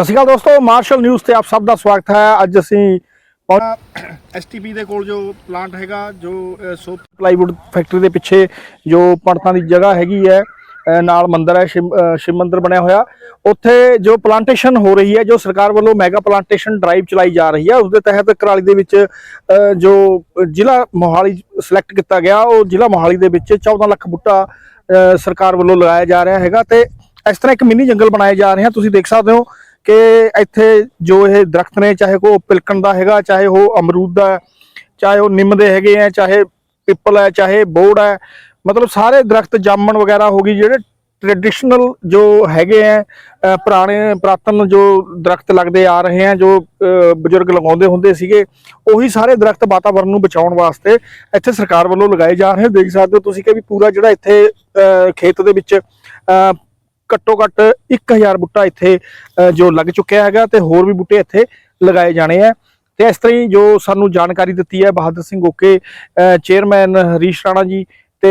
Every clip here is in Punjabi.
ਸਤਿ ਸ਼੍ਰੀ ਅਕਾਲ ਦੋਸਤੋ ਮਾਰਸ਼ਲ ਨਿਊਜ਼ ਤੇ ਆਪ ਸਭ ਦਾ ਸਵਾਗਤ ਹੈ। ਅੱਜ ਅਸੀਂ ਐਸਟੀਪੀ ਦੇ ਕੋਲ ਜੋ ਪਲਾਂਟ ਹੈਗਾ ਜੋ ਸੋਪ ਪਲਾਈਵੁੱਡ ਫੈਕਟਰੀ ਦੇ ਪਿੱਛੇ ਜੋ ਪਣਤਾਂ ਦੀ ਜਗ੍ਹਾ ਹੈਗੀ ਹੈ ਨਾਲ ਮੰਦਿਰ ਹੈ ਸ਼ਿਵ ਮੰਦਿਰ ਬਣਿਆ ਹੋਇਆ। ਉੱਥੇ ਜੋ ਪਲਾਂਟੇਸ਼ਨ ਹੋ ਰਹੀ ਹੈ ਜੋ ਸਰਕਾਰ ਵੱਲੋਂ ਮੈਗਾ ਪਲਾਂਟੇਸ਼ਨ ਡਰਾਈਵ ਚਲਾਈ ਜਾ ਰਹੀ ਹੈ ਉਸ ਦੇ ਤਹਿਤ ਕਰਾਲੀ ਦੇ ਵਿੱਚ ਜੋ ਜ਼ਿਲ੍ਹਾ ਮੋਹਾਲੀ ਸਿਲੈਕਟ ਕੀਤਾ ਗਿਆ ਉਹ ਜ਼ਿਲ੍ਹਾ ਮੋਹਾਲੀ ਦੇ ਵਿੱਚ 14 ਲੱਖ ਬੂਟਾ ਸਰਕਾਰ ਵੱਲੋਂ ਲਗਾਇਆ ਜਾ ਰਿਹਾ ਹੈਗਾ ਤੇ ਇਸ ਤਰ੍ਹਾਂ ਇੱਕ ਮਿੰਨੀ ਜੰਗਲ ਬਣਾਏ ਜਾ ਰਹੇ ਹਨ। ਤੁਸੀਂ ਦੇਖ ਸਕਦੇ ਹੋ ਕਿ ਇੱਥੇ ਜੋ ਇਹ ਦਰਖਤ ਨੇ ਚਾਹੇ ਕੋ ਪਿਲਕਣ ਦਾ ਹੈਗਾ ਚਾਹੇ ਉਹ ਅਮਰੂਦ ਦਾ ਹੈ, ਚਾਹੇ ਉਹ ਨਿੰਮ ਦੇ ਹੈਗੇ ਆ ਚਾਹੇ ਪਿੱਪਲ ਹੈ ਚਾਹੇ ਬੋੜ ਹੈ ਮਤਲਬ ਸਾਰੇ ਦਰਖਤ ਜਾਮਣ ਵਗੈਰਾ ਹੋ ਗਈ ਜਿਹੜੇ ਟ੍ਰੈਡੀਸ਼ਨਲ ਜੋ ਹੈਗੇ ਆ ਪੁਰਾਣੇ ਪ੍ਰਾਤਨ ਜੋ ਦਰਖਤ ਲੱਗਦੇ ਆ ਰਹੇ ਆ ਜੋ ਬਜ਼ੁਰਗ ਲਗਾਉਂਦੇ ਹੁੰਦੇ ਸੀਗੇ ਉਹੀ ਸਾਰੇ ਦਰਖਤ ਵਾਤਾਵਰਣ ਨੂੰ ਬਚਾਉਣ ਵਾਸਤੇ ਇੱਥੇ ਸਰਕਾਰ ਵੱਲੋਂ ਲਗਾਏ ਜਾ ਰਹੇ ਦੇਖ ਸਕਦੇ ਹੋ ਤੁਸੀਂ ਕਿ ਵੀ ਪੂਰਾ ਜਿਹੜਾ ਇੱਥੇ ਖੇਤ ਦੇ ਵਿੱਚ ਘੱਟੋ ਘੱਟ 1000 ਬੂਟਾ ਇੱਥੇ ਜੋ ਲੱਗ ਚੁੱਕਿਆ ਹੈਗਾ ਤੇ ਹੋਰ ਵੀ ਬੂਟੇ ਇੱਥੇ ਲਗਾਏ ਜਾਣੇ ਆ। ਤੇ ਇਸ ਤਰ੍ਹਾਂ ਹੀ ਜੋ ਸਾਨੂੰ ਜਾਣਕਾਰੀ ਦਿੱਤੀ ਹੈ ਬਹਾਦਰ ਸਿੰਘ ਓਕੇ ਚੇਅਰਮੈਨ ਹਰੀਸ਼ ਰਾਣਾ ਜੀ ਤੇ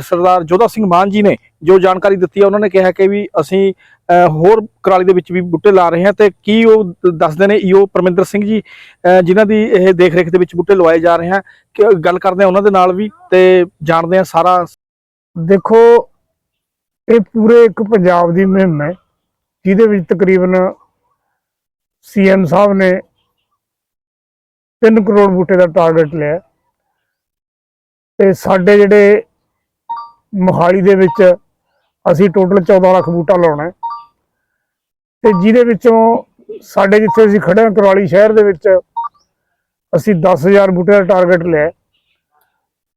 ਸਰਦਾਰ ਜੋਧਾ ਸਿੰਘ ਮਾਨ ਜੀ ਨੇ ਜੋ ਜਾਣਕਾਰੀ ਦਿੱਤੀ ਹੈ, ਉਹਨਾਂ ਨੇ ਕਿਹਾ ਕਿ ਵੀ ਅਸੀਂ, ਅਹ, ਹੋਰ ਕਰਾਲੀ ਦੇ ਵਿੱਚ ਵੀ ਬੂਟੇ ਲਾ ਰਹੇ ਹਾਂ ਤੇ ਕੀ ਉਹ ਦੱਸਦੇ ਨੇ ਈਓ ਪਰਮਿੰਦਰ ਸਿੰਘ ਜੀ, ਅਹ, ਜਿਨ੍ਹਾਂ ਦੀ ਇਹ ਦੇਖ ਰੇਖ ਦੇ ਵਿੱਚ ਬੂਟੇ ਲਵਾਏ ਜਾ ਰਹੇ ਹਨ ਕਿ ਗੱਲ ਕਰਦੇ ਆ ਉਹਨਾਂ ਦੇ ਨਾਲ ਵੀ ਤੇ ਜਾਣਦੇ ਆ ਸਾਰਾ। ਦੇਖੋ ਇਹ ਪੂਰੇ ਇੱਕ ਪੰਜਾਬ ਦੀ ਮੁਹਿੰਮ ਹੈ, ਜਿਹਦੇ ਵਿੱਚ ਤਕਰੀਬਨ ਸੀਐਮ ਸਾਹਿਬ ਨੇ 3 ਕਰੋੜ ਬੂਟੇ ਦਾ ਟਾਰਗੇਟ ਲਿਆ। ਤੇ ਸਾਡੇ ਜਿਹੜੇ ਮੋਹਾਲੀ ਦੇ ਵਿੱਚ ਅਸੀਂ ਟੋਟਲ 14 ਲੱਖ ਬੂਟਾ ਲਾਉਣਾ ਹੈ। ਤੇ ਜਿਹਦੇ ਵਿੱਚੋਂ ਸਾਡੇ ਜਿੱਥੇ ਅਸੀਂ ਖੜੇ ਹਾਂ ਕਰਵਾਲੀ ਸ਼ਹਿਰ ਦੇ ਵਿੱਚ, ਅਸੀਂ 10000 ਬੂਟੇ ਦਾ ਟਾਰਗੇਟ ਲਿਆ ਹੈ।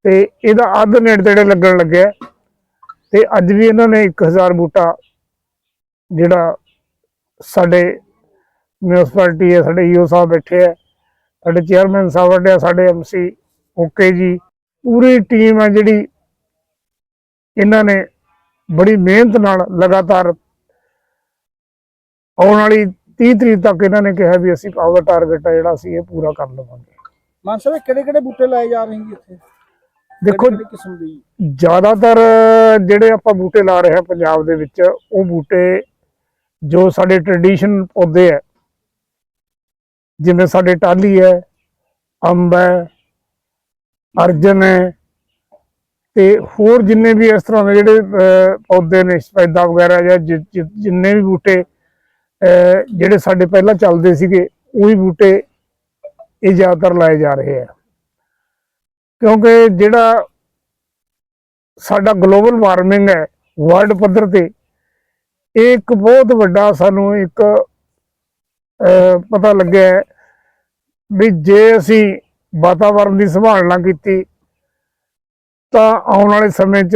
ਤੇ ਇਹਦਾ ਅੱਧ ਨੇੜੇ ਤੇੜੇ ਲੱਗਣ ਲੱਗਿਆ ਤੇ ਅੱਜ ਵੀ ਇਹਨਾਂ ਨੇ 1000 ਬੂਟਾ ਜਿਹੜਾ ਸਾਡੇ ਮਿਊਨਿਸਪੈਲਿਟੀ ਹੈ, ਸਾਡੇ ਈਓ ਸਾਹਿਬ ਬੈਠੇ ਆ ਸਾਡੇ ਚੇਅਰਮੈਨ ਸਾਹਿਬ ਬੈਠੇ ਸਾਡੇ ਐਮਸੀ ਓਕੇ ਜੀ, ਪੂਰੀ ਟੀਮ ਹੈ ਜਿਹੜੀ ਇਹਨਾਂ ਨੇ ਬੜੀ ਮਿਹਨਤ ਨਾਲ ਲਗਾਤਾਰ ਆਉਣ ਵਾਲੀ 30 ਤਰੀਕ ਤੱਕ ਇਹਨਾਂ ਨੇ ਕਿਹਾ ਵੀ ਅਸੀਂ ਪਾਵਰ ਟਾਰਗੇਟ ਹੈ ਜਿਹੜਾ ਅਸੀਂ ਇਹ ਪੂਰਾ ਕਰ ਲਵਾਂਗੇ। ਮਾਨ ਸਾਹਿਬ ਕਿਹੜੇ ਕਿਹੜੇ ਬੂਟੇ ਲਾਏ ਜਾ ਰਹੇ ਨੇ ਇੱਥੇ? ਦੇਖੋ ਕਿਹੜੀ ਕਿਸਮ ਦੀ? ਜ਼ਿਆਦਾਤਰ ਜਿਹੜੇ ਆਪਾਂ ਬੂਟੇ ਲਾ ਰਹੇ ਹਾਂ ਪੰਜਾਬ ਦੇ ਵਿੱਚ ਉਹ ਬੂਟੇ ਜੋ ਸਾਡੇ ਟ੍ਰੈਡੀਸ਼ਨ ਪੌਦੇ ਹੈ ਜਿਵੇਂ ਸਾਡੇ ਟਾਲੀ ਹੈ ਅੰਬ ਹੈ ਅਰਜਨ ਹੈ ਤੇ ਹੋਰ ਜਿੰਨੇ ਵੀ ਇਸ ਤਰ੍ਹਾਂ ਦੇ ਜਿਹੜੇ ਪੌਦੇ ਨੇ ਸਫੈਦਾ ਵਗੈਰਾ ਜਾਂ ਜਿੰਨੇ ਵੀ ਬੂਟੇ ਜਿਹੜੇ ਸਾਡੇ ਪਹਿਲਾਂ ਚੱਲਦੇ ਸੀਗੇ ਉਹੀ ਬੂਟੇ ਇਹ ਜ਼ਿਆਦਾਤਰ ਲਾਏ ਜਾ ਰਹੇ ਆ। ਕਿਉਂਕਿ ਜਿਹੜਾ ਸਾਡਾ ਗਲੋਬਲ ਵਾਰਮਿੰਗ ਹੈ ਵਰਲਡ ਪੱਧਰ ਤੇ, ਇਹ ਇੱਕ ਬਹੁਤ ਵੱਡਾ ਸਾਨੂੰ ਇੱਕ ਪਤਾ ਲੱਗਿਆ ਵੀ ਜੇ ਅਸੀਂ ਵਾਤਾਵਰਣ ਦੀ ਸੰਭਾਲ ਨਾ ਕੀਤੀ, ਤਾਂ ਆਉਣ ਵਾਲੇ ਸਮੇਂ 'ਚ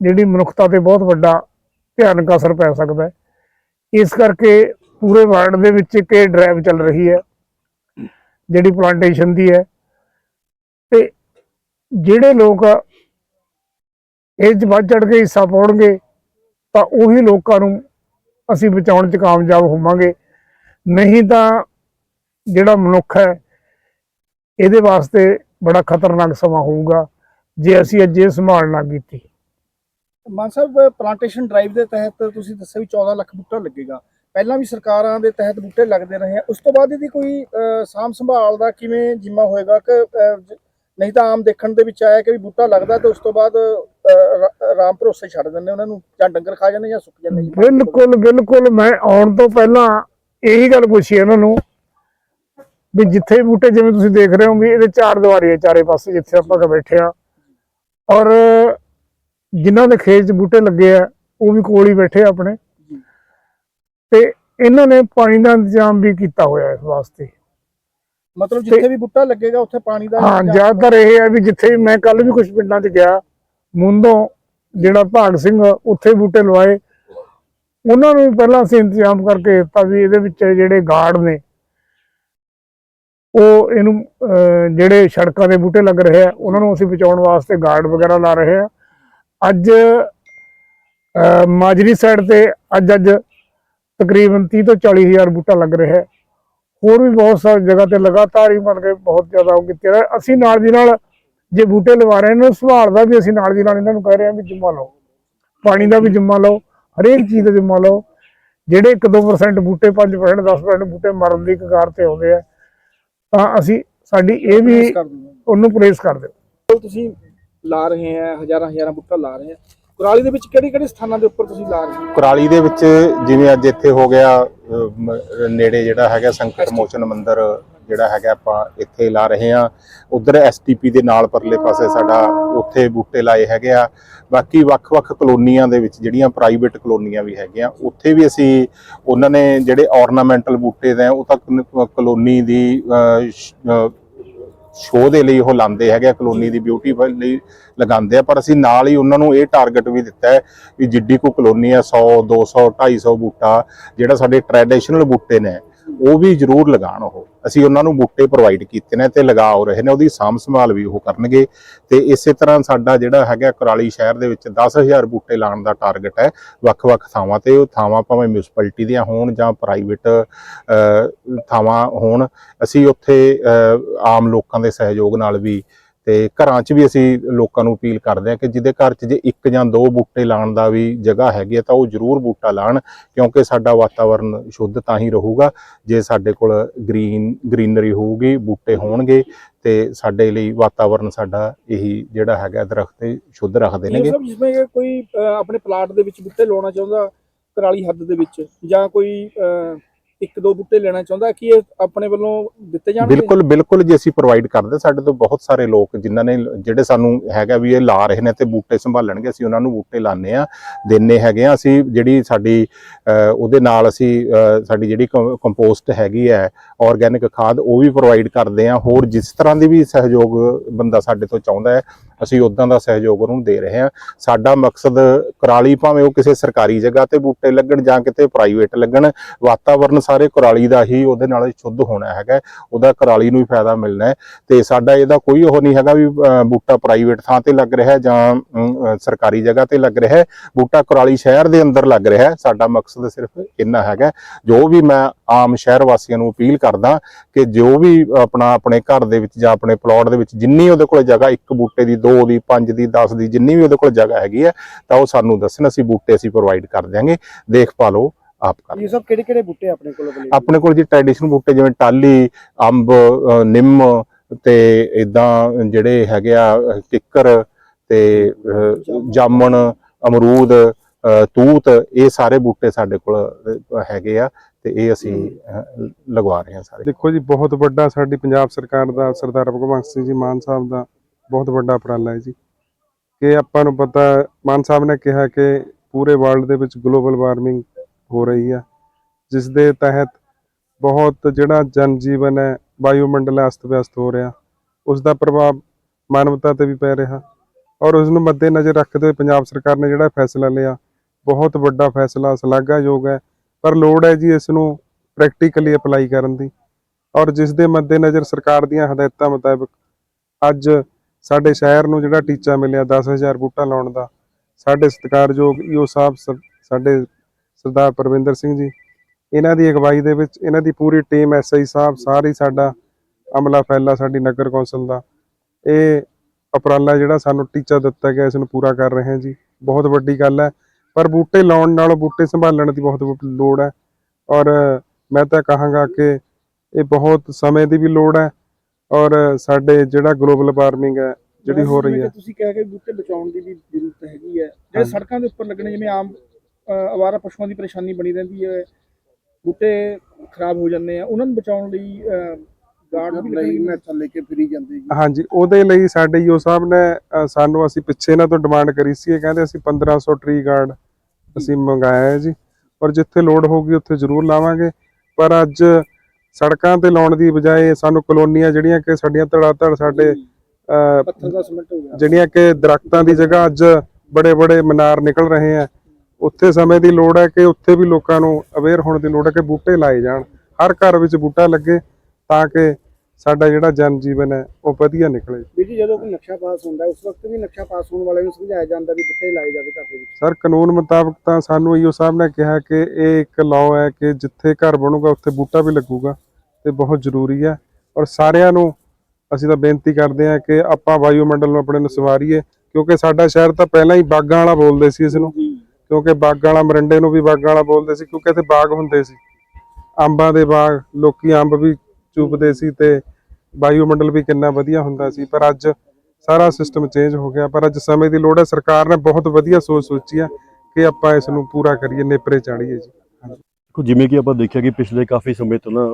ਜਿਹੜੀ ਮਨੁੱਖਤਾ ਤੇ ਬਹੁਤ ਵੱਡਾ ਭਿਆਨਕ ਅਸਰ ਪੈ ਸਕਦਾ ਹੈ। ਇਸ ਕਰਕੇ ਪੂਰੇ ਵਰਲਡ ਦੇ ਵਿੱਚ ਇੱਕ ਇਹ ਡਰਾਈਵ ਚੱਲ ਰਹੀ ਹੈ, ਜਿਹੜੀ ਪਲਾਂਟੇਸ਼ਨ ਦੀ ਹੈ ਤੇ ਜਿਹੜੇ ਲੋਕ ਇਹ 'ਚ ਵੱਧ ਚੜ ਕੇ ਹਿੱਸਾ ਪਾਉਣਗੇ ਤਾਂ ਉਹੀ ਲੋਕਾਂ ਨੂੰ ਅਸੀਂ ਬਚਾਉਣ 'ਚ ਕਾਮਯਾਬ ਹੋਵਾਂਗੇ। ਨਹੀਂ ਤਾਂ ਜਿਹੜਾ ਮਨੁੱਖ ਹੈ ਇਹਦੇ ਵਾਸਤੇ ਬੜਾ ਖਤਰਨਾਕ ਸਮਾਂ ਹੋਊਗਾ ਜੇ ਅਸੀਂ ਅੱਜ ਇਹ ਸੰਭਾਲ ਨਾ ਕੀਤੀ। ਮਾਨ ਸਾਹਿਬ ਪਲਾਂਟੇਸ਼ਨ ਡਰਾਈਵ ਦੇ ਤਹਿਤ ਤੁਸੀਂ ਦੱਸਿਆ ਵੀ 14 ਲੱਖ ਬੂਟਾ ਲੱਗੇਗਾ। ਪਹਿਲਾਂ ਵੀ ਸਰਕਾਰਾਂ ਦੇ ਤਹਿਤ ਬੂਟੇ ਲੱਗਦੇ ਰਹੇ ਆ। ਉਸ ਤੋਂ ਬਾਅਦ ਇਹਦੀ ਕੋਈ ਅ, ਸਾਂਭ ਸੰਭਾਲ ਦਾ ਕਿਵੇਂ ਜਿੰਮਾ ਹੋਏਗਾ? ਕਿ ਨਹੀਂ ਤਾਂ ਆਮ ਦੇਖਣ ਦੇ ਵਿੱਚ ਆਇਆ ਕਿ ਵੀ ਬੂਟਾ ਲੱਗਦਾ ਤੇ ਉਸ ਤੋਂ ਬਾਅਦ ਰਾਮ ਭਰੋਸੇ ਛੱਡ ਦਿੰਦੇ ਉਹਨਾਂ ਨੂੰ ਜਾਂ ਡੰਗਰ ਖਾ ਜਾਂਦੇ ਜਾਂ ਸੁੱਕ ਜਾਂਦੇ ਬਿਲਕੁਲ ਬਿਲਕੁਲ ਮੈਂ ਆਉਣ ਤੋਂ ਪਹਿਲਾਂ ਇਹੀ ਗੱਲ ਪੁੱਛੀ ਇਹਨਾਂ ਨੂੰ ਵੀ ਜਿੱਥੇ ਬੂਟੇ ਜਿਵੇਂ ਤੁਸੀਂ ਦੇਖ ਰਹੇ ਹੋ ਵੀ ਇਹਦੇ ਚਾਰ ਦੀਵਾਰੀ ਚਾਰੇ ਪਾਸੇ ਜਿੱਥੇ ਆਪਾਂ ਕ ਬੈਠੇ ਆ ਔਰ ਜਿਨ੍ਹਾਂ ਦੇ ਖੇਤ 'ਚ ਬੂਟੇ ਲੱਗੇ ਆ ਉਹ ਵੀ ਕੋਲ ਹੀ ਬੈਠੇ ਆ ਆਪਣੇ। ਤੇ ਇਹਨਾਂ ਨੇ ਪਾਣੀ ਦਾ ਇੰਤਜ਼ਾਮ ਵੀ ਕੀਤਾ ਹੋਇਆ ਇਸ ਵਾਸਤੇ। ਮਤਲਬ ਜਿੱਥੇ ਵੀ ਬੂਟਾ ਲੱਗੇਗਾ ਉੱਥੇ ਪਾਣੀ ਦਾ ਹਾਂ ਜ਼ਿਆਦਾਤਰ ਇਹ ਹੈ ਵੀ ਜਿੱਥੇ ਮੈਂ ਕੱਲ ਵੀ ਕੁਝ ਪਿੰਡਾਂ 'ਚ ਗਿਆ ਮੁੰਦੋਂ ਜਿਹੜਾ ਭਾਗ ਸਿੰਘ ਉੱਥੇ ਬੂਟੇ ਲਵਾਏ। ਉਹਨਾਂ ਨੂੰ ਪਹਿਲਾਂ ਅਸੀਂ ਇੰਤਜ਼ਾਮ ਕਰਕੇ ਦਿੱਤਾ ਵੀ ਇਹਦੇ ਵਿੱਚ ਜਿਹੜੇ ਗਾਰਡ ਨੇ ਉਹ ਇਹਨੂੰ ਜਿਹੜੇ ਸੜਕਾਂ ਦੇ ਬੂਟੇ ਲੱਗ ਰਹੇ ਆ ਉਹਨਾਂ ਨੂੰ ਅਸੀਂ ਬਚਾਉਣ ਵਾਸਤੇ ਗਾਰਡ ਵਗੈਰਾ ਲਾ ਰਹੇ ਆ। ਅੱਜ ਮਾਜਰੀ ਸਾਈਡ ਤੇ ਅੱਜ ਅੱਜ ਤਕਰੀਬਨ 30 ਤੋਂ 40 ਹਜ਼ਾਰ ਬੂਟਾ ਲੱਗ ਰਿਹਾ ਹੈ। ਹੋਰ ਵੀ ਬਹੁਤ ਸਾਰੀ ਜਗ੍ਹਾ ਤੇ ਲਗਾਤਾਰ ਹੀ ਮਨ ਕੇ ਬਹੁਤ ਜ਼ਿਆਦਾ ਉਹ ਕੀਤੇ ਰਹੇ। ਅਸੀਂ ਨਾਲ ਦੀ ਨਾਲ ਜੇ ਬੂਟੇ ਲਵਾ ਰਹੇ ਨੇ ਸੰਭਾਲ ਦਾ ਵੀ ਅਸੀਂ ਨਾਲ ਦੀ ਨਾਲ ਇਹਨਾਂ ਨੂੰ ਕਹਿ ਰਹੇ ਹਾਂ ਵੀ ਜਿੰਮਾ ਲਓ। ਪਾਣੀ ਦਾ ਵੀ ਜਿੰਮਾ ਲਓ ਹਰੇਕ ਚੀਜ਼ ਦਾ ਜਿੰਮਾ ਲਓ। ਜਿਹੜੇ 1-2% ਬੂਟੇ 5% 10% ਬੂਟੇ ਮਰਨ ਦੀ ਕਗਾਰ ਤੇ ਆਉਂਦੇ ਆ ਤਾਂ ਅਸੀਂ ਸਾਡੀ ਇਹ ਵੀ ਕਰ ਉਹਨੂੰ ਪ੍ਰੇਸ ਕਰਦੇ ਹਾਂ। ਤੁਸੀਂ ਲਾ ਰਹੇ ਆ ਹਜ਼ਾਰਾਂ ਹਜ਼ਾਰਾਂ ਬੂਟਾ ਲਾ ਰਹੇ ਆ। ਕੁਰਾਲੀ ਦੇ ਵਿੱਚ ਕਿਹੜੇ ਕਿਹੜੇ ਸਥਾਨਾਂ ਦੇ ਉੱਪਰ ਤੁਸੀਂ ਲਾ ਰਹੇ ਹੋ? ਕੁਰਾਲੀ ਦੇ ਵਿੱਚ ਜਿਵੇਂ ਅੱਜ ਇੱਥੇ ਹੋ ਗਿਆ ਨੇੜੇ ਜਿਹੜਾ ਹੈਗਾ ਸੰਕਟ ਮੋਚਨ ਮੰਦਿਰ ਜਿਹੜਾ ਹੈਗਾ ਆਪਾਂ ਇੱਥੇ ਲਾ ਰਹੇ ਆ ਉਧਰ ਐਸਟੀਪੀ ਦੇ ਨਾਲ ਪਰਲੇ ਪਾਸੇ ਸਾਡਾ ਉੱਥੇ ਬੂਟੇ ਲਾਏ ਹੈਗੇ ਆ। ਬਾਕੀ ਵੱਖ-ਵੱਖ ਕਲੋਨੀਆਂ ਦੇ ਵਿੱਚ ਜਿਹੜੀਆਂ ਪ੍ਰਾਈਵੇਟ ਕਲੋਨੀਆਂ ਵੀ ਹੈਗੀਆਂ ਉੱਥੇ ਵੀ ਅਸੀਂ ਉਹਨਾਂ ਨੇ ਜਿਹੜੇ ornamental ਬੂਟੇ ਨੇ ਉਹ ਤਾਂ ਕਨ- ਕਲੋਨੀ ਦੀ ਅਹ, ਸ਼- ਅਹ, ਸ਼ੋਅ ਦੇ ਲਈ ਉਹ ਲਾਉਂਦੇ ਹੈਗੇ ਆ, ਕਲੋਨੀ ਦੀ ਬਿਊਟੀ ਲਈ ਲਗਾਉਂਦੇ ਆ ਪਰ ਅਸੀਂ ਨਾਲ ਹੀ ਉਹਨਾਂ ਨੂੰ ਇਹ ਟਾਰਗੇਟ ਵੀ ਦਿੱਤਾ ਹੈ ਵੀ ਜਿੱਡੀ ਕੋ ਕਲੋਨੀ ਆ 100 200 250 ਬੂਟਾ ਜਿਹੜਾ ਸਾਡੇ ਟ੍ਰੈਡੀਸ਼ਨਲ ਬੂਟੇ ਨੇ ਉਹ ਵੀ ਜ਼ਰੂਰ ਲਗਾਣ ਉਹ। ਅਸੀਂ ਉਹਨਾਂ ਨੂੰ ਬੂਟੇ ਪ੍ਰੋਵਾਈਡ ਕੀਤੇ ਨੇ ਤੇ ਲਗਾ ਹੋ ਰਹੇ ਨੇ, ਉਹਦੀ ਸਾਂਭ ਸੰਭਾਲ ਵੀ ਉਹ ਕਰਨਗੇ। ਤੇ ਇਸੇ ਤਰ੍ਹਾਂ ਸਾਡਾ ਜਿਹੜਾ ਹੈਗਾ ਕੁਰਾਲੀ ਸ਼ਹਿਰ ਦੇ ਵਿੱਚ 10000 ਬੂਟੇ ਲਾਉਣ ਦਾ ਟਾਰਗੇਟ ਹੈ ਵੱਖ-ਵੱਖ ਥਾਵਾਂ ਤੇ। ਉਹ ਥਾਵਾਂ ਭਾਵੇਂ ਮਿਊਨਿਸਪੈਲਿਟੀ ਦੀਆਂ ਹੋਣ ਜਾਂ ਪ੍ਰਾਈਵੇਟ ਥਾਵਾਂ ਹੋਣ, ਅਸੀਂ ਉੱਥੇ ਆਮ ਲੋਕਾਂ ਦੇ ਸਹਿਯੋਗ ਨਾਲ ਵੀ ਤੇ ਘਰਾਂ 'ਚ ਵੀ ਅਸੀਂ ਲੋਕਾਂ ਨੂੰ ਅਪੀਲ ਕਰਦੇ ਹਾਂ ਕਿ ਜਿਹਦੇ ਘਰ 'ਚ ਜੇ ਇੱਕ ਜਾਂ ਦੋ ਬੂਟੇ ਲਾਉਣ ਦਾ ਵੀ ਜਗ੍ਹਾ ਹੈਗੀ ਹੈ ਤਾਂ ਉਹ ਜ਼ਰੂਰ ਬੂਟਾ ਲਾਣ ਕਿਉਂਕਿ ਸਾਡਾ ਵਾਤਾਵਰਨ ਸ਼ੁੱਧ ਤਾਂ ਹੀ ਰਹੂਗਾ। ਜੇ ਸਾਡੇ ਕੋਲ ਗ੍ਰੀਨ ਗ੍ਰੀਨਰੀ ਹੋਊਗੀ ਬੂਟੇ ਹੋਣਗੇ ਤੇ ਸਾਡੇ ਲਈ ਵਾਤਾਵਰਨ ਸਾਡਾ ਇਹੀ ਜਿਹੜਾ ਹੈਗਾ ਦਰਖਤ ਸ਼ੁੱਧ ਰੱਖਦੇ ਨੇਗੇ ਸਭ ਜਿਸमें ਕਿ ਕੋਈ ਆਪਣੇ ਪਲਾਟ ਦੇ ਵਿੱਚ ਬੂਟੇ ਲਾਉਣਾ ਚਾਹੁੰਦਾ ਕੁਰਾਲੀ ਹੱਦ ਦੇ ਵਿੱਚ ਜਾਂ ਕੋਈ ਇੱਕ ਦੋ ਬੂਟੇ ਲੈਣਾ ਚਾਹੁੰਦਾ ਕੀ ਇਹ ਆਪਣੇ ਵੱਲੋਂ ਦਿੱਤੇ ਜਾਣਗੇ? ਬਿਲਕੁਲ ਬਿਲਕੁਲ ਜੀ, ਅਸੀਂ ਪ੍ਰੋਵਾਈਡ ਕਰਦੇ ਸਾਡੇ ਤੋਂ ਬਹੁਤ ਸਾਰੇ ਲੋਕ ਜਿਨ੍ਹਾਂ ਨੇ, ਜਿਹੜੇ ਸਾਨੂੰ ਹੈਗਾ ਵੀ ਇਹ ਲਾ ਰਹੇ ਨੇ ਤੇ ਬੂਟੇ ਸੰਭਾਲਣਗੇ, ਅਸੀਂ ਉਹਨਾਂ ਨੂੰ ਬੂਟੇ ਲਾਣੇ ਆ ਦਿੰਨੇ ਹੈਗੇ ਆ ਅਸੀਂ ਜਿਹੜੀ ਸਾਡੀ ਉਹਦੇ ਨਾਲ ਅਸੀਂ ਸਾਡੀ ਜਿਹੜੀ ਕੰਪੋਸਟ ਹੈਗੀ ਹੈ ਆਰਗੈਨਿਕ ਖਾਦ, ਉਹ ਵੀ ਪ੍ਰੋਵਾਈਡ ਕਰਦੇ ਆ ਹੋਰ ਜਿਸ ਤਰ੍ਹਾਂ ਦੀ ਵੀ ਸਹਿਯੋਗ ਬੰਦਾ ਸਾਡੇ ਤੋਂ ਚਾਹੁੰਦਾ ਹੈ ਅਸੀਂ ਉਦਾਂ ਦਾ ਸਹਿਯੋਗ ਉਹਨੂੰ ਦੇ ਰਹੇ ਹਾਂ। ਸਾਡਾ ਮਕਸਦ ਕੁਰਾਲੀ ਭਾਵੇਂ ਉਹ ਕਿਸੇ ਸਰਕਾਰੀ ਜਗ੍ਹਾ ਤੇ ਬੂਟੇ ਲੱਗਣ ਜਾਂ ਕਿਤੇ ਪ੍ਰਾਈਵੇਟ ਲੱਗਣ, ਵਾਤਾਵਰਨ ਸਾਰੇ ਕੁਰਾਲੀ ਦਾ ਹੀ ਉਹਦੇ ਨਾਲ ਸ਼ੁੱਧ ਹੋਣਾ ਹੈਗਾ। ਉਹਦਾ ਕੁਰਾਲੀ ਨੂੰ ਹੀ ਫਾਇਦਾ ਮਿਲਣਾ ਹੈ। ਤੇ ਸਾਡਾ ਇਹਦਾ ਕੋਈ ਉਹ ਨਹੀਂ ਹੈਗਾ ਵੀ ਬੂਟਾ ਪ੍ਰਾਈਵੇਟ ਥਾਂ ਤੇ ਲੱਗ ਰਿਹਾ ਜਾਂ ਸਰਕਾਰੀ ਜਗ੍ਹਾ ਤੇ ਲੱਗ ਰਿਹਾ ਬੂਟਾ ਕੁਰਾਲੀ ਸ਼ਹਿਰ ਦੇ ਅੰਦਰ ਲੱਗ ਰਿਹਾ ਸਾਡਾ ਮਕਸਦ ਸਿਰਫ ਇੰਨਾ ਹੈਗਾ। ਜੋ ਵੀ ਮੈਂ ਆਮ ਸ਼ਹਿਰ ਵਾਸੀਆਂ ਨੂੰ ਅਪੀਲ ਕਰਦਾ ਕਿ ਜੋ ਵੀ ਆਪਣਾ ਆਪਣੇ ਘਰ ਦੇ ਵਿੱਚ ਜਾਂ ਆਪਣੇ ਪਲਾਟ ਦੇ ਵਿੱਚ ਜਿੰਨੀ ਉਹਦੇ ਕੋਲ ਜਗ੍ਹਾ ਇੱਕ ਬੂਟੇ ਦੀ ਦੋ ਦੀ ਪੰਜ ਦੀ 10 ਦੀ ਜਿੰਨੀ ਵੀ ਉਹਦੇ ਕੋਲ ਜਗ੍ਹਾ ਹੈਗੀ ਹੈ ਤਾਂ ਉਹ ਸਾਨੂੰ ਦੱਸਣ ਅਸੀਂ ਬੂਟੇ ਅਸੀਂ ਪ੍ਰੋਵਾਈਡ ਕਰ ਦਿਆਂਗੇ। ਦੇਖਭਾਲ ਉਹ ਆਪ ਕਰ ਇਹ ਸਭ ਕਿਹੜੇ ਕਿਹੜੇ ਬੂਟੇ ਆਪਣੇ ਕੋਲ ਆਪਣੇ ਕੋਲ ਜੀ ਟ੍ਰੈਡੀਸ਼ਨਲ ਬੂਟੇ ਜਿਵੇਂ ਟਾਲੀ ਅੰਬ ਨਿੰਮ ਤੇ ਇਦਾਂ ਜਿਹੜੇ ਹੈਗੇ ਆ ਕਿੱਕਰ ਤੇ ਜਾਮਣ ਅਮਰੂਦ ਤੂਤ ਇਹ ਸਾਰੇ ਬੂਟੇ ਸਾਡੇ ਕੋਲ ਹੈਗੇ ਆ। ਤੇ ਇਹ ਅਸੀਂ ਲਗਵਾ ਰਹੇ ਹਾਂ ਸਾਰੇ। ਦੇਖੋ ਜੀ, ਬਹੁਤ ਵੱਡਾ ਸਾਡੀ ਪੰਜਾਬ ਸਰਕਾਰ ਦਾ, ਸਰਦਾਰ ਭਗਵੰਤ ਸਿੰਘ ਜੀ ਮਾਨ ਸਾਹਿਬ ਦਾ ਬਹੁਤ ਵੱਡਾ ਉਪਰਾਲਾ ਹੈ ਜੀ। ਕਿ ਆਪਾਂ ਨੂੰ ਪਤਾ, ਮਾਨ ਸਾਹਿਬ ਨੇ ਕਿਹਾ ਕਿ ਪੂਰੇ ਵਰਲਡ ਦੇ ਵਿੱਚ ਗਲੋਬਲ ਵਾਰਮਿੰਗ ਹੋ ਰਹੀ ਹੈ ਜਿਸ ਦੇ ਤਹਿਤ ਬਹੁਤ ਜਿਹੜਾ ਜਨ ਜੀਵਨ ਹੈ, ਵਾਯੂਮੰਡਲ ਅਸਤ ਵਿਅਸਤ ਹੋ ਰਿਹਾ, ਉਸ ਦਾ ਪ੍ਰਭਾਵ ਮਾਨਵਤਾ ਤੇ ਵੀ ਪੈ ਰਿਹਾ ਔਰ ਉਸ ਨੂੰ ਮੱਦੇਨਜ਼ਰ ਰੱਖਦੇ ਹੋਏ ਪੰਜਾਬ ਸਰਕਾਰ ਨੇ ਜਿਹੜਾ ਫੈਸਲਾ ਲਿਆ, ਬਹੁਤ ਵੱਡਾ ਫੈਸਲਾ, ਸ਼ਲਾਘਾਯੋਗ ਹੈ। ਪਰ ਲੋੜ ਹੈ ਜੀ ਇਸ ਨੂੰ ਪ੍ਰੈਕਟੀਕਲੀ ਅਪਲਾਈ ਕਰਨ ਦੀ। ਔਰ ਜਿਸ ਦੇ ਮੱਦੇਨਜ਼ਰ ਸਰਕਾਰ ਦੀਆਂ ਹਦਾਇਤਾਂ ਮੁਤਾਬਕ ਅੱਜ ਸਾਡੇ ਸ਼ਹਿਰ ਨੂੰ ਜਿਹੜਾ ਟੀਚਾ ਮਿਲਿਆ 10000 ਬੂਟਾ ਲਾਉਣ ਦਾ, ਸਾਡੇ ਸਤਿਕਾਰਯੋਗ ਈਓ ਸਾਹਿਬ ਸ- ਸਾਡੇ ਸਰਦਾਰ ਪਰਵਿੰਦਰ ਸਿੰਘ ਜੀ, ਇਹਨਾਂ ਦੀ ਅਗਵਾਈ ਦੇ ਵਿੱਚ ਇਹਨਾਂ ਦੀ ਪੂਰੀ ਟੀਮ ਐਸਆਈ ਸਾਹਿਬ ਸਾਰੀ ਸਾਡਾ ਅਮਲਾ ਫੈਲਾ ਸਾਡੀ ਨਗਰ ਕੌਂਸਲ ਦਾ। ਇਹ ਉਪਰਾਲਾ ਜਿਹੜਾ ਸਾਨੂੰ ਟੀਚਾ ਦਿੱਤਾ ਗਿਆ, ਇਸ ਨੂੰ ਪੂਰਾ ਕਰ ਰਹੇ ਹਾਂ ਜੀ। ਬਹੁਤ ਵੱਡੀ ਗੱਲ ਹੈ। ਪਰ ਬੂਟੇ ਲਾਉਣ ਨਾਲੋਂ ਬੂਟੇ ਸੰਭਾਲਣ ਦੀ ਬਹੁਤ ਲੋੜ ਹੈ। ਔਰ ਮੈਂ ਤਾਂ ਕਹਾਂਗਾ ਕਿ ਇਹ ਬਹੁਤ ਸਮੇਂ ਦੀ ਵੀ ਲੋੜ ਹੈ ਔਰ ਸਾਡੇ ਜਿਹੜਾ ਗਲੋਬਲ ਵਾਰਮਿੰਗ ਹੈ ਜਿਹੜੀ ਹੋ ਰਹੀ ਹੈ। ਤੁਸੀਂ ਕਹਿ ਕੇ ਬੂਟੇ ਬਚਾਉਣ ਦੀ ਵੀ ਜ਼ਰੂਰਤ ਹੈਗੀ ਹੈ। ਜਿਹੜੇ। ਸੜਕਾਂ ਦੇ ਉੱਪਰ ਲੱਗਣੇ ਜਿਵੇਂ ਆਮ ਅਵਾਰਾ ਪਸ਼ੂਆਂ ਦੀ ਪਰੇਸ਼ਾਨੀ ਬਣੀ ਰਹਿੰਦੀ ਹੈ ਬੂਟੇ ਖਰਾਬ ਹੋ ਜਾਂਦੇ ਆ ਉਹਨਾਂ ਨੂੰ ਬਚਾਉਣ ਲਈ ਗਾਰਡ ਵੀ ਲਈ ਲੱਗਣੇ ਮੈਥਾ ਲੈ ਕੇ ਫਿਰੀ ਜਾਂਦੇ ਜੀ। ਹਾਂਜੀ ਉਹਦੇ ਲਈ ਸਾਡੇ ਈਓ ਸਾਹਿਬ ਨੇ ਅ, ਸਾਨੂੰ ਅਸੀਂ ਪਿੱਛੇ ਇਹਨਾਂ ਤੋਂ ਡਿਮਾਂਡ ਕਰੀ ਸੀ ਇਹ ਕਹਿੰਦੇ ਅਸੀਂ 1500 ਟਰੀ ਗਾਰਡ ਅਸੀਂ ਮੰਗਾਇਆ ਹੈ ਜੀ। ਔਰ ਜਿੱਥੇ ਲੋਡ ਹੋਊਗੀ ਉੱਥੇ ਜ਼ਰੂਰ ਲਾਵਾਂਗੇ। ਪਰ ਅੱਜ ਸੜਕਾਂ ਤੇ ਲਾਉਣ ਦੀ ਬਜਾਏ ਸਾਨੂੰ ਕਲੋਨੀਆਂ ਜਿਹੜੀਆਂ ਕਿ ਸਾਡੀਆਂ ਧੜਾ ਧੜ ਸਾਡੇ ਅ, ਪੱਥਰ ਦਾ ਸੀਮੈਂਟ ਹੋ ਗਿਆ। ਜਿਹੜੀਆਂ ਕਿ ਦਰਖਤਾਂ ਦੀ ਜਗ੍ਹਾ ਅੱਜ ਬੜੇ ਬੜੇ ਮਨਾਰ ਨਿਕਲ ਰਹੇ ਆ। ਉੱਥੇ ਸਮੇਂ ਦੀ ਲੋੜ ਹੈ ਕਿ ਉੱਥੇ ਵੀ ਲੋਕਾਂ ਨੂੰ ਅਵੇਅਰ ਹੋਣ ਦੀ ਲੋੜ ਹੈ ਕਿ ਬੂਟੇ ਲਾਏ ਜਾਣ। ਹਰ ਘਰ ਵਿੱਚ ਬੂਟਾ ਲੱਗੇ। ਤਾਂ ਕਿ ਸਾਡਾ ਜਿਹੜਾ ਜਨ ਜੀਵਨ ਹੈ ਉਹ ਵਧੀਆ ਨਿਕਲੇ। ਵੀ ਜੀ ਜਦੋਂ ਕੋਈ ਨਕਸ਼ਾ ਪਾਸ ਹੁੰਦਾ ਉਸ ਵਕਤ ਵੀ ਨਕਸ਼ਾ ਪਾਸ ਹੋਣ ਵਾਲੇ ਨੂੰ ਸਮਝਾਇਆ ਜਾਂਦਾ ਵੀ ਬੂਟੇ ਲਾਏ ਜਾਵੇ ਘਰ ਦੇ ਵਿੱਚ। ਸਰ ਕਾਨੂੰਨ ਮੁਤਾਬਕ ਤਾਂ ਸਾਨੂੰ ਈਓ ਸਾਹਿਬ ਨੇ ਕਿਹਾ ਕਿ ਇਹ ਇੱਕ ਲਾਅ ਹੈ ਕਿ ਜਿੱਥੇ ਘਰ ਬਣੂਗਾ ਉੱਥੇ ਬੂਟਾ ਵੀ ਲੱਗੂਗਾ ਤੇ ਬਹੁਤ ਜ਼ਰੂਰੀ ਹੈ। ਔਰ ਸਾਰਿਆਂ ਨੂੰ ਅਸੀਂ ਤਾਂ ਬੇਨਤੀ ਕਰਦੇ ਹਾਂ ਕਿ ਆਪਾਂ ਵਾਯੂਮੰਡਲ ਨੂੰ ਆਪਣੇ ਨੂੰ ਸਵਾਰੀਏ ਕਿਉਂਕਿ ਸਾਡਾ ਸ਼ਹਿਰ ਤਾਂ ਪਹਿਲਾਂ ਹੀ ਬਾਗਾਂ ਵਾਲਾ ਬੋਲਦੇ ਸੀ ਇਸ ਨੂੰ। ਕਿਉਂਕਿ ਬਾਗਾਂ ਵਾਲਾ ਮਰੰਡੇ ਨੂੰ ਵੀ ਬਾਗਾਂ ਵਾਲਾ ਬੋਲਦੇ ਸੀ ਕਿਉਂਕਿ ਇੱਥੇ ਬਾਗ ਹੁੰਦੇ ਸੀ। ਅੰਬਾਂ ਦੇ ਬਾਗ ਲੋਕੀ ਅੰਬ ਵੀ ਚੂਪਦੇ ਸੀ ਤੇ ਵਾਯੂਮੰਡਲ ਵੀ ਕਿੰਨਾ ਵਧੀਆ ਹੁੰਦਾ ਸੀ, ਪਰ ਅੱਜ ਸਾਰਾ ਸਿਸਟਮ ਚੇਂਜ ਹੋ ਗਿਆ, ਪਰ ਅੱਜ ਸਮੇਂ ਦੀ ਲੋੜ ਹੈ, ਸਰਕਾਰ ਨੇ ਬਹੁਤ ਵਧੀਆ ਸੋਚ ਸੋਚੀ ਹੈ ਕਿ ਆਪਾਂ ਇਸ ਨੂੰ ਪੂਰਾ ਕਰੀਏ, ਨੇਪਰੇ ਚਾੜੀਏ ਜੀ। ਦੇਖੋ, ਜਿਵੇਂ ਕਿ ਆਪਾਂ ਦੇਖਿਆ ਕਿ ਪਿਛਲੇ ਕਾਫੀ ਸਮੇਂ ਤੋਂ ਨਾ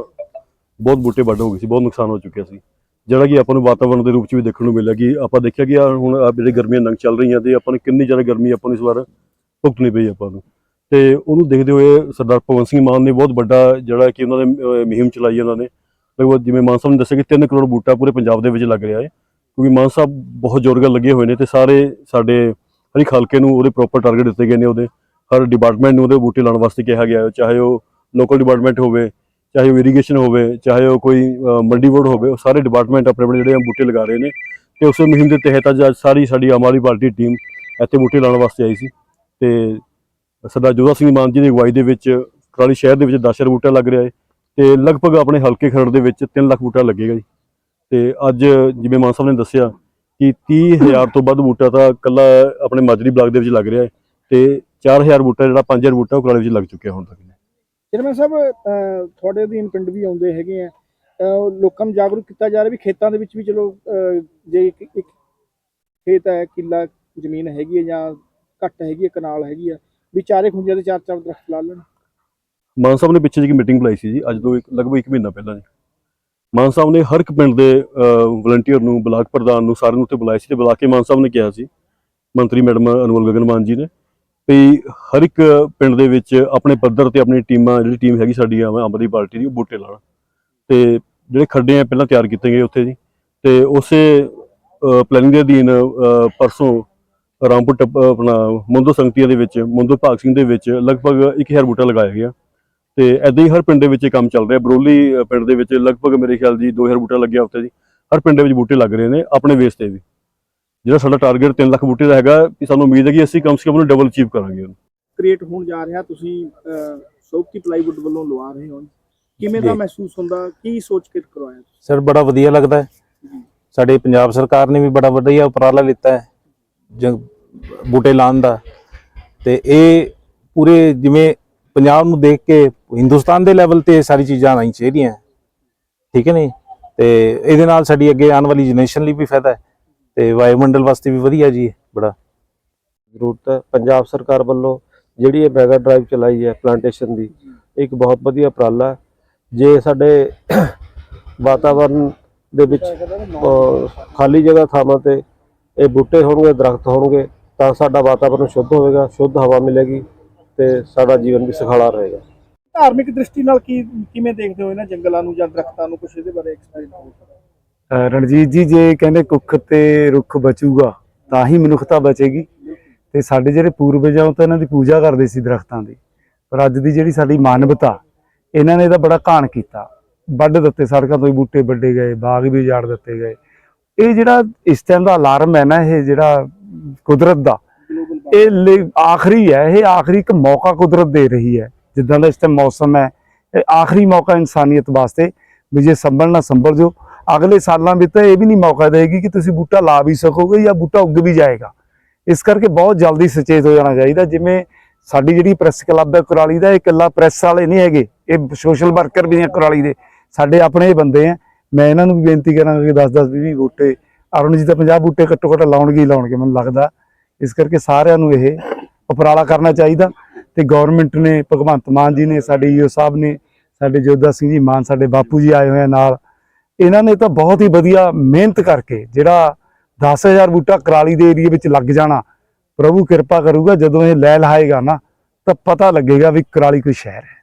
ਬਹੁਤ ਬੂਟੇ ਵੱਢ ਹੋ ਗਏ ਸੀ, ਬਹੁਤ ਨੁਕਸਾਨ ਹੋ ਚੁੱਕਿਆ ਸੀ। ਜਿਹੜਾ ਕਿ ਆਪਾਂ ਨੂੰ ਵਾਤਾਵਰਣ ਦੇ ਰੂਪ 'ਚ ਵੀ ਦੇਖਣ ਨੂੰ ਮਿਲਿਆ ਕਿ ਆਪਾਂ ਦੇਖਿਆ ਕਿ ਹੁਣ ਆਹ ਜਿਹੜੇ ਗਰਮੀਆਂ ਨੰਗ ਚੱਲ ਰਹੀਆਂ ਤੇ ਆਪਾਂ ਨੂੰ ਕਿੰਨੀ ਜ਼ਿਆਦਾ ਗਰਮੀ ਆਪਾਂ ਨੂੰ ਇਸ ਵਾਰ ਭੁਗਤਣੀ ਪਈ ਆਪਾਂ ਨੂੰ। ਤੇ ਉਹਨੂੰ ਦੇਖਦੇ ਹੋਏ ਸਰਦਾਰ ਭਗਵੰਤ ਸਿੰਘ ਮਾਨ ਨੇ ਬਹੁਤ ਵੱਡਾ ਜਿਹੜਾ ਕਿ ਉਹਨਾਂ ਨੇ ਮੁਹਿੰਮ ਚਲਾਈ ਉਹਨਾਂ ਨੇ। ਲਗਭਗ ਜਿਵੇਂ ਮਾਨ ਸਾਹਿਬ ਨੇ ਦੱਸਿਆ ਕਿ 3 ਕਰੋੜ ਬੂਟਾ ਪੂਰੇ ਪੰਜਾਬ ਦੇ ਵਿੱਚ ਲੱਗ ਰਿਹਾ ਹੈ, ਕਿਉਂਕਿ ਮਾਨ ਸਾਹਿਬ ਬਹੁਤ ਜ਼ੋਰਗਰ ਲੱਗੇ ਹੋਏ ਨੇ ਤੇ ਸਾਰੇ ਸਾਡੇ ਹਰ ਇੱਕ ਹਲਕੇ ਨੂੰ ਉਹਦੇ ਪ੍ਰੋਪਰ ਟਾਰਗੇਟ ਦਿੱਤੇ ਗਏ ਨੇ ਉਹਦੇ। ਹਰ ਡਿਪਾਰਟਮੈਂਟ ਨੂੰ ਉਹਦੇ ਬੂਟੇ ਲਾਉਣ ਵਾਸਤੇ ਕਿਹਾ ਗਿਆ ਹੈ, ਚਾਹੇ ਉਹ ਲੋਕਲ ਡਿਪਾਰਟਮੈਂਟ ਹੋਵੇ, ਚਾਹੇ ਉਹ ਇਰੀਗੇਸ਼ਨ ਹੋਵੇ, ਚਾਹੇ ਉਹ ਕੋਈ ਮੰਡੀ ਬੋਰਡ ਹੋਵੇ, ਉਹ ਸਾਰੇ ਡਿਪਾਰਟਮੈਂਟ ਆਪਣੇ ਆਪਣੇ ਜਿਹੜੇ ਆ ਬੂਟੇ ਲਗਾ ਰਹੇ ਨੇ ਤੇ ਉਸ ਮੁਹਿੰਮ ਦੇ ਤਹਿਤ ਅੱਜ ਸਾਰੀ ਸਾਡੀ ਆਮ ਆਦਮੀ ਪਾਰਟੀ ਟੀਮ ਇੱਥੇ ਬੂਟੇ ਲਾਉਣ ਵਾਸਤੇ ਆਈ ਸੀ ਤੇ ਸਰਦਾਰ ਜੋਧਾ ਸਿੰਘ ਮਾਨ ਜੀ ਦੀ ਅਗਵਾਈ ਦੇ ਵਿੱਚ, ਕਰਾਲੀ ਸ਼ਹਿਰ ਦੇ ਵਿੱਚ 10000 ਬੂਟਾ ਲੱਗ ਰਿਹਾ ਹੈ। ਤੇ ਲਗਭਗ ਆਪਣੇ ਹਲਕੇ ਖਰੜ ਦੇ ਵਿੱਚ 3 ਲੱਖ ਬੂਟਾ ਲੱਗੇਗਾ ਜੀ। ਤੇ ਅੱਜ ਜਿਵੇਂ ਮਾਨ ਸਾਹਿਬ ਨੇ ਦੱਸਿਆ ਕਿ 30000 ਤੋਂ ਵੱਧ ਬੂਟਾ ਤਾਂ ਕੱਲਾ ਆਪਣੇ ਮਾਜਰੀ ਬਲਾਕ ਦੇ ਵਿੱਚ ਲੱਗ ਰਿਹਾ ਹੈ ਤੇ 4000 ਬੂਟਾ ਜਿਹੜਾ 5000 ਬੂਟਾ ਉਹ ਕਰਾਲੀ ਵਿੱਚ ਲੱਗ ਚੁੱਕਿਆ ਹੁਣ ਤੱਕ ਚੇਅਰਮੈਨ ਸਾਹਿਬ ਅਹ, ਤੁਹਾਡੇ ਅਧੀਨ ਪਿੰਡ ਵੀ ਆਉਂਦੇ ਹੈਗੇ ਆ। ਲੋਕਾਂ ਨੂੰ ਜਾਗਰੂਕ ਕੀਤਾ ਜਾ ਰਿਹਾ ਵੀ ਖੇਤਾਂ ਦੇ ਵਿੱਚ ਵੀ ਚਲੋ ਜੇ ਇੱਕ ਖੇਤ ਹੈ ਕਿੱਲਾ ਜ਼ਮੀਨ ਹੈਗੀ ਹੈ ਜਾਂ ਘੱਟ ਹੈਗੀ ਹੈ ਕਨਾਲ ਹੈਗੀ ਹੈ ਵੀ ਚਾਰੇ ਖੁੰਝੇ ਦੇ ਚਾਰ ਚਾਰ ਦਰਖਤ ਲਾ ਲੈਣ। ਮਾਨ ਸਾਹਿਬ ਨੇ ਪਿੱਛੇ ਜਿਹੀ ਮੀਟਿੰਗ ਬੁਲਾਈ ਸੀ ਜੀ, ਅੱਜ ਤੋਂ ਇੱਕ, ਲਗਭਗ 1 ਮਹੀਨਾ ਪਹਿਲਾਂ ਜੀ। ਮਾਨ ਸਾਹਿਬ ਨੇ ਹਰ ਇੱਕ ਪਿੰਡ ਦੇ ਵਲੰਟੀਅਰ ਨੂੰ, ਬਲਾਕ ਪ੍ਰਧਾਨ ਨੂੰ, ਸਾਰਿਆਂ ਨੂੰ ਉੱਤੇ ਬੁਲਾਇਆ ਸੀ ਤੇ ਬੁਲਾ ਕੇ ਮਾਨ ਸਾਹਿਬ ਨੇ ਕਿਹਾ ਸੀ। ਮੰਤਰੀ ਮੈਡਮ ਅਨਮੋਲ ਗਗਨ ਮਾਨ ਜੀ ਨੇ ਵੀ ਹਰ ਇੱਕ ਪਿੰਡ ਦੇ ਵਿੱਚ ਆਪਣੇ ਪੱਧਰ ਤੇ ਆਪਣੀ ਟੀਮਾਂ, ਜਿਹੜੀ ਟੀਮ ਹੈਗੀ ਸਾਡੀ ਆਮ ਆਦਮੀ ਪਾਰਟੀ ਦੀ, ਉਹ ਬੂਟੇ ਲਾਉਣ। ਤੇ ਜਿਹੜੇ ਖੱਡੇ ਆ ਪਹਿਲਾਂ ਤਿਆਰ ਕੀਤੇ ਗਏ ਉੱਥੇ ਜੀ। ਤੇ ਉਸੇ ਪਲੈਨਿੰਗ ਦੇ ਅਧੀਨ ਪਰਸੋਂ ਰਾਮਪੁਰ ਟੱਪ- ਆਪਣਾ ਮੁੰਦੋ ਸੰਗਤੀਆਂ ਦੇ ਵਿੱਚ, ਮੁੰਦੋ ਭਾਗ ਸਿੰਘ ਦੇ ਵਿੱਚ ਲਗਭਗ 1000 ਬੂਟਾ ਲਗਾਇਆ ਗਿਆ। ਤੇ ਐਦਾਂ ਹੀ ਹਰ ਪਿੰਡ ਦੇ ਵਿੱਚ ਇਹ ਕੰਮ ਚੱਲ ਰਿਹਾ। ਬਰੋਲੀ ਪਿੰਡ ਦੇ ਵਿੱਚ ਲਗਭਗ ਮੇਰੇ ਖਿਆਲ ਜੀ 2000 ਬੂਟਾ ਲੱਗਿਆ ਉੱਥੇ ਜੀ। ਹਰ ਪਿੰਡ ਦੇ ਵਿੱਚ ਬੂਟੇ ਲੱਗ ਰਹੇ ਨੇ ਆਪਣੇ ਬੇਸ ਤੇ ਵੀ। ਜਿਹੜਾ ਸਾਡਾ ਟਾਰਗੇਟ 3 ਲੱਖ ਬੂਟੇ ਦਾ ਹੈਗਾ ਕਿ ਸਾਨੂੰ ਉਮੀਦ ਹੈ ਕਿ ਅਸੀਂ ਕਮ ਸੇ ਕਮ ਉਹਨੂੰ ਡਬਲ ਅਚੀਵ ਕਰਾਂਗੇ ਉਹਨੂੰ। ਕ੍ਰੀਏਟ ਹੋਣ ਜਾ ਰਿਹਾ ਤੁਸੀਂ ਸੌਖੀ ਪਲਾਈਵੁੱਡ ਵੱਲੋਂ ਲਵਾ ਰਹੇ ਹੋ। ਕਿਵੇਂ ਦਾ। ਮਹਿਸੂਸ ਹੁੰਦਾ? ਕੀ ਸੋਚ ਕੇ ਕਰਵਾਇਆ? ਸਰ ਬੜਾ ਵਧੀਆ ਲੱਗਦਾ ਹੈ। ਸਾਡੇ ਪੰਜਾਬ ਸਰਕਾਰ ਨੇ ਵੀ ਬੜਾ ਵਧੀਆ ਉਪਰਾਲਾ ਲਿੱਤਾ ਹੈ ਬੂਟੇ ਲਾਉਣ ਦਾ। ਤੇ ਇਹ ਪੂਰੇ ਜਿਵੇਂ ਪੰਜਾਬ ਨੂੰ ਦੇਖ ਕੇ ਹਿੰਦੁਸਤਾਨ ਦੇ ਲੈਵਲ ਤੇ ਇਹ ਸਾਰੀ ਚੀਜ਼ਾਂ ਆਉਣੀ ਚਾਹੀਦੀਆਂ। ਠੀਕ ਹੈ ਨਹੀਂ? ਤੇ ਇਹਦੇ ਨਾਲ ਸਾਡੀ ਅੱਗੇ ਆਉਣ ਵਾਲੀ ਜਨਰੇਸ਼ਨ ਲਈ ਵੀ ਫਾਇਦਾ ਹੈ। ਤੇ ਵਾਯੂਮੰਡਲ ਵਾਸਤੇ ਵੀ ਵਧੀਆ ਜੀ, ਬੜਾ। ਜ਼ਰੂਰਤ ਹੈ। ਪੰਜਾਬ ਸਰਕਾਰ ਵੱਲੋਂ ਜਿਹੜੀ ਇਹ ਮੈਗਾ ਡਰਾਈਵ ਚਲਾਈ ਹੈ ਪਲਾਂਟੇਸ਼ਨ ਦੀ, ਇੱਕ ਬਹੁਤ ਵਧੀਆ ਉਪਰਾਲਾ ਜੇ ਸਾਡੇ ਵਾਤਾਵਰਨ ਦੇ ਵਿੱਚ ਖਾਲੀ ਜਗ੍ਹਾ ਥਾਵਾਂ ਤੇ ਇਹ ਬੂਟੇ ਹੋਣਗੇ, ਦਰਖਤ ਹੋਣਗੇ, ਤਾਂ ਸਾਡਾ ਵਾਤਾਵਰਨ ਸ਼ੁੱਧ ਹੋਵੇਗਾ, ਸ਼ੁੱਧ ਹਵਾ ਮਿਲੇਗੀ। ਤੇ ਸਾਡਾ ਜੀਵਨ ਵੀ ਸੁਖਾਲਾ ਰਹੇਗਾ। ਧਾਰਮਿਕ ਦ੍ਰਿਸ਼ਟੀ ਨਾਲ ਕੀ ਕਿਵੇਂ ਦੇਖਦੇ ਹੋ ਇਹਨਾਂ ਜੰਗਲਾਂ ਨੂੰ ਜਾਂ ਦਰਖਤਾਂ ਨੂੰ? ਕੁਝ ਇਹਦੇ ਬਾਰੇ ਐਕਸਪਲੇਨ ਕਰੋ ਰਣਜੀਤ ਜੀ ਜੇ ਕਹਿੰਦੇ ਕੁੱਖ ਤੇ ਰੁੱਖ ਬਚੂਗਾ ਤਾਂ ਹੀ ਮਨੁੱਖਤਾ ਬਚੇਗੀ। ਤੇ ਸਾਡੇ ਜਿਹੜੇ ਪੂਰਵਜ ਆ ਉਹ ਤਾਂ ਇਹਨਾਂ ਦੀ ਪੂਜਾ ਕਰਦੇ ਸੀ ਦਰਖਤਾਂ ਦੀ। ਪਰ ਅੱਜ ਦੀ ਜਿਹੜੀ ਸਾਡੀ ਮਾਨਵਤਾ ਇਹਨਾਂ ਨੇ ਇਹਦਾ ਬੜਾ ਘਾਣ ਕੀਤਾ। ਵੱਢ ਦਿੱਤੇ ਸੜਕਾਂ ਤੋਂ ਹੀ ਬੂਟੇ ਵੱਡੇ ਗਏ ਬਾਗ ਵੀ ਉਜਾੜ ਦਿੱਤੇ ਗਏ। ਇਹ ਜਿਹੜਾ ਇਸ ਟਾਈਮ ਦਾ ਅਲਾਰਮ ਹੈ ਨਾ ਇਹ ਜਿਹੜਾ ਕੁਦਰਤ ਦਾ ਇਹ ਲਈ- ਆਖਰੀ ਹੈ, ਇਹ ਆਖਰੀ ਇੱਕ ਮੌਕਾ ਕੁਦਰਤ ਦੇ ਰਹੀ ਹੈ। ਜਿੱਦਾਂ ਦਾ ਇਸ ਟਾਈਮ ਮੌਸਮ ਹੈ, ਇਹ ਆਖਰੀ ਮੌਕਾ ਇਨਸਾਨੀਅਤ ਵਾਸਤੇ। ਵੀ ਜੇ ਸੰਭਲਣਾ ਸੰਭਲ ਜੋ ਅਗਲੇ ਸਾਲਾਂ ਵਿੱਚ ਤਾਂ ਇਹ ਵੀ ਨਹੀਂ ਮੌਕਾ ਦੇਗੀ ਕਿ ਤੁਸੀਂ ਬੂਟਾ ਲਾ ਵੀ ਸਕੋਗੇ ਜਾਂ ਬੂਟਾ ਉੱਗ ਵੀ ਜਾਏਗਾ। ਇਸ ਕਰਕੇ ਬਹੁਤ ਜਲਦੀ ਸੁਚੇਤ ਹੋ ਜਾਣਾ ਚਾਹੀਦਾ। ਜਿਵੇਂ ਸਾਡੀ ਜਿਹੜੀ ਪ੍ਰੈਸ ਕਲੱਬ ਹੈ, ਕੁਰਾਲੀ ਦਾ, ਇਹ ਇਕੱਲਾ ਪ੍ਰੈਸ ਵਾਲੇ ਨਹੀਂ ਹੈਗੇ। ਇਹ ਸੋਸ਼ਲ ਵਰਕਰ ਵੀ ਨੇ ਕੁਰਾਲੀ ਦੇ। ਸਾਡੇ ਆਪਣੇ ਬੰਦੇ ਆ ਮੈਂ ਇਹਨਾਂ ਨੂੰ ਵੀ ਬੇਨਤੀ ਕਰਾਂਗਾ ਕਿ 10 10 20 20 ਬੂਟੇ, ਅਰੁਣ ਜੀ ਤਾਂ 50 ਬੂਟੇ ਘੱਟੋ ਘੱਟ ਲਾਉਣਗੇ ਹੀ ਲਾਉਣਗੇ, ਮੈਨੂੰ ਲੱਗਦਾ। ਇਸ ਕਰਕੇ ਸਾਰਿਆਂ ਨੂੰ ਇਹ ਉਪਰਾਲਾ ਕਰਨਾ ਚਾਹੀਦਾ ਤੇ ਗਵਰਨਮੈਂਟ ਨੇ, ਭਗਵੰਤ ਮਾਨ ਜੀ ਨੇ, ਸਾਡੇ ਈਓ ਸਾਹਿਬ ਨੇ, ਸਾਡੇ ਜੋਧਾ ਸਿੰਘ ਜੀ ਮਾਨ, ਸਾਡੇ ਬਾਪੂ ਜੀ ਆਏ ਹੋਏ ਨਾਲ, ਇਹਨਾਂ ਨੇ ਤਾਂ ਬਹੁਤ ਹੀ ਵਧੀਆ ਮਿਹਨਤ ਕਰਕੇ ਜਿਹੜਾ 10000 ਬੂਟਾ ਕਰਾਲੀ ਦੇ ਏਰੀਏ ਵਿੱਚ ਲੱਗ ਜਾਣਾ, ਪ੍ਰਭੂ ਕਿਰਪਾ ਕਰੂਗਾ ਜਦੋਂ ਇਹ ਲੈ ਲਹਾਏਗਾ ਨਾ, ਤਾਂ ਪਤਾ ਲੱਗੇਗਾ ਵੀ ਕਰਾਲੀ ਕੋਈ ਸ਼ਹਿਰ ਹੈ।